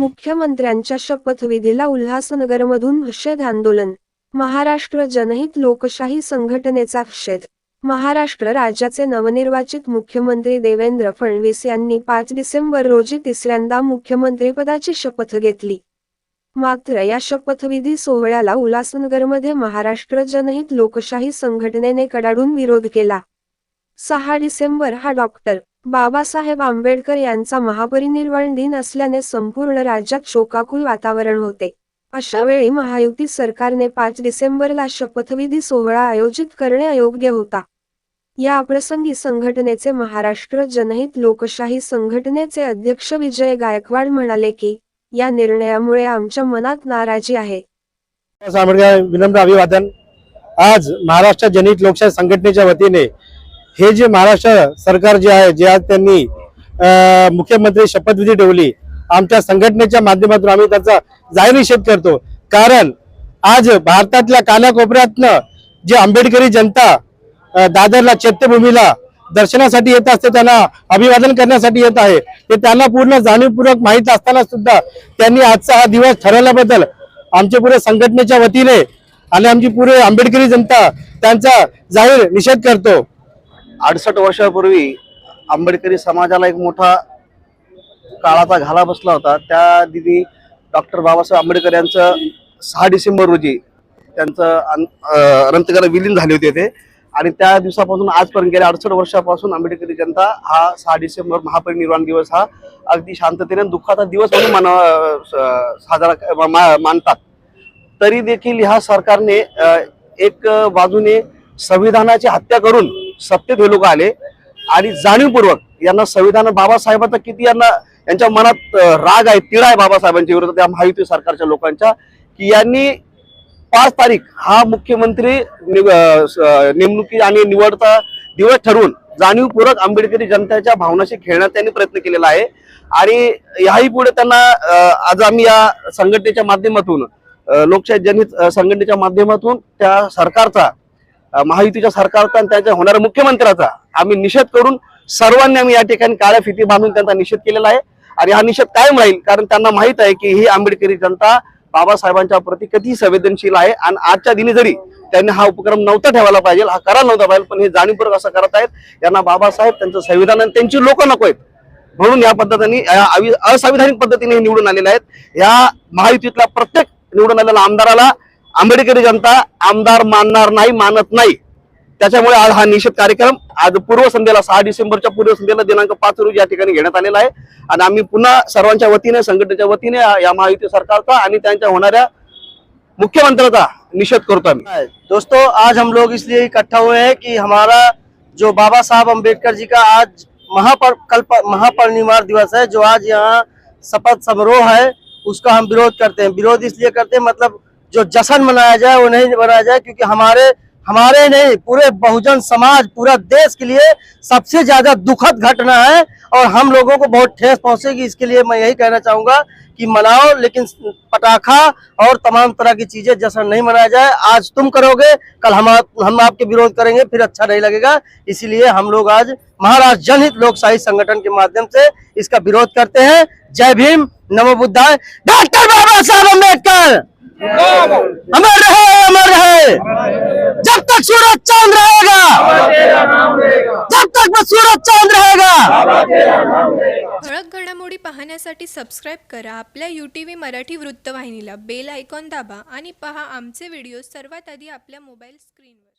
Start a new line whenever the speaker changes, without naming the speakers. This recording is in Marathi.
मुख्यमंत्र्यांच्या शपथविधीला उल्हासनगरमधून निषेध आंदोलन महाराष्ट्र जनहित लोकशाही संघटनेचा निषेध महाराष्ट्र राज्याचे नवनिर्वाचित मुख्यमंत्री देवेंद्र फडणवीस यांनी पाच डिसेंबर रोजी तिसऱ्यांदा मुख्यमंत्रीपदाची शपथ घेतली. मात्र या शपथविधी सोहळ्याला उल्हासनगरमध्ये महाराष्ट्र जनहित लोकशाही संघटनेने कडाडून विरोध केला. सहा डिसेंबर हा डॉक्टर बाबासाहेब आंबेडकर यांचा महापरिनिर्वाण दिन असल्याने संपूर्ण राज्यात शोकाकुल वातावरण होते. अशा वेळी महायुती सरकारने पाच डिसेंबरला शपथविधी सोहळा आयोजित करणे अयोग्य होता. या प्रसंगी संघटनेचे महाराष्ट्र जनहित लोकशाही संघटनेचे अध्यक्ष विजय गायकवाड म्हणाले की या निर्णयामुळे आमच्या मनात नाराजी आहे.
आंबेडकर विनम्र अभिवादन. आज महाराष्ट्र जनहित लोकशाही संघटनेच्या वतीने हे जे महाराष्ट्र सरकार जे आहे जे आज त्यांनी मुख्यमंत्री शपथविधी ठेवली आमच्या संघटनेच्या माध्यमातून आम्ही त्याचा जाहीर निषेध करतो. कारण आज भारतातल्या कानाकोपऱ्यातनं जे आंबेडकरी जनता दादरला चैत्यभूमीला दर्शनासाठी येत असते त्यांना अभिवादन करण्यासाठी येत आहे ते त्यांना पूर्ण जाणीवपूर्वक माहीत असताना सुद्धा त्यांनी आजचा हा दिवस ठरवल्याबद्दल आमचे पुरे संघटनेच्या वतीने आणि आमची पुरे आंबेडकरी जनता त्यांचा जाहीर निषेध करतो.
अडसष्ट वर्षापूर्वी आंबेडकरी समाजाला एक मोठा काळाचा घाला बसला होता. त्या दिदी डॉक्टर बाबासाहेब आंबेडकर यांचं सहा डिसेंबर रोजी त्यांचं अन- विलीन झाले होते ते. आणि त्या दिवसापासून आजपर्यंत गेल्या अडसष्ट वर्षापासून आंबेडकरी जनता हा सहा डिसेंबर महापरिनिर्वाण दिवस हा अगदी शांततेने दुःखाचा दिवस म्हणून मान स- साजरा मा- मानतात. तरी देखील ह्या सरकारने एक बाजूने संविधानाची हत्या करून सत्तेत हे लोक आले आणि जाणीवपूर्वक यांना संविधान बाबासाहेबांचा किती यांना यांच्या मनात राग आहे तिळा आहे बाबासाहेबांच्या विरोधात त्या महायुती सरकारच्या लोकांच्या की यांनी पाच तारीख हा मुख्यमंत्री निव- स- नेमणुकी आणि निवडचा दिवस ठरवून जाणीवपूर्वक आंबेडकरी जनतेच्या भावनाशी खेळण्यात त्यांनी प्रयत्न केलेला आहे. आणि याही पुढे त्यांना आज आम्ही या संघटनेच्या माध्यमातून लोकशाही जनहित संघटनेच्या माध्यमातून त्या सरकारचा महायुतीच्या सरकारचा आणि त्याच्या होणाऱ्या मुख्यमंत्र्याचा आम्ही निषेध करून सर्वांनी आम्ही या ठिकाणी काळ्या फिती बांधून त्यांचा निषेध केलेला आहे. आणि हा निषेध कायम राहील कारण त्यांना माहीत आहे की ही आंबेडकरी जनता बाबासाहेबांच्या प्रती किती संवेदनशील आहे. आणि आजच्या दिनी जरी त्यांनी हा उपक्रम नव्हता ठेवायला पाहिजे हा करायला नव्हता पाहिजे पण हे जाणीवपूर्वक असं करत आहेत. यांना बाबासाहेब त्यांचं संविधान आणि त्यांची लोक नको आहेत. म्हणून या पद्धतीने या असंविधानिक पद्धतीने हे निवडून आलेले आहेत. या महायुतीतल्या प्रत्येक निवडून आलेल्या आमदाराला आंबेडकरी जनता आमदार मानणार नाही मानत नाही. त्याच्यामुळे आज हा निषेध कार्यक्रम आज पूर्वसंध्येला सहा डिसेंबरच्या पूर्वसंध्येला दिनांक पाच रोजी या ठिकाणी घेण्यात आलेला आहे. आणि आम्ही पुन्हा सर्वांच्या वतीने संघटनेच्या वतीने या महायुती सरकारचा आणि त्यांच्या होणाऱ्या मुख्यमंत्र्याचा निषेध करतो आम्ही.
दोस्तों आज हम लोग इसलिए इकट्ठा हुए हैं कि हमारा जो बाबा साहब अम्बेडकर जी का आज महापर कल महापरिनिर्वाण दिवस है जो आज यहाँ शपथ समारोह है उसका हम विरोध करते हैं। विरोध इसलिए करते हैं मतलब जो जश्न मनाया जाए वो नहीं मनाया जाए क्योंकि हमारे हमारे नहीं पूरे बहुजन समाज पूरा देश के लिए सबसे ज़्यादा दुखद घटना है और हम लोगों को बहुत ठेस पहुंचेगी इसके लिए मैं यही कहना चाहूँगा कि मनाओ लेकिन पटाखा और तमाम तरह की चीज़ें जश्न नहीं मनाया जाए आज तुम करोगे कल हम आप- हम आपके विरोध करेंगे फिर अच्छा नहीं लगेगा। इसीलिए हम लोग आज महाराष्ट्र जनहित लोकशाही संगठन के माध्यम से इसका विरोध करते हैं। जय भीम नमो बुद्धाय। डॉक्टर बाबा साहब अंबेडकर अमर रहे अमर रहे। तक सूरज चांद रहेगा। जब तक सूरज चांद रहेगा।
ठळक घडामोडी पाहण्यासाठी सबस्क्राईब करा. आपल्या यू मराठी वृत्तवाहिनीला बेल आयकॉन दाबा आणि पहा आमचे व्हिडिओ सर्वात आधी आपल्या मोबाईल स्क्रीनवर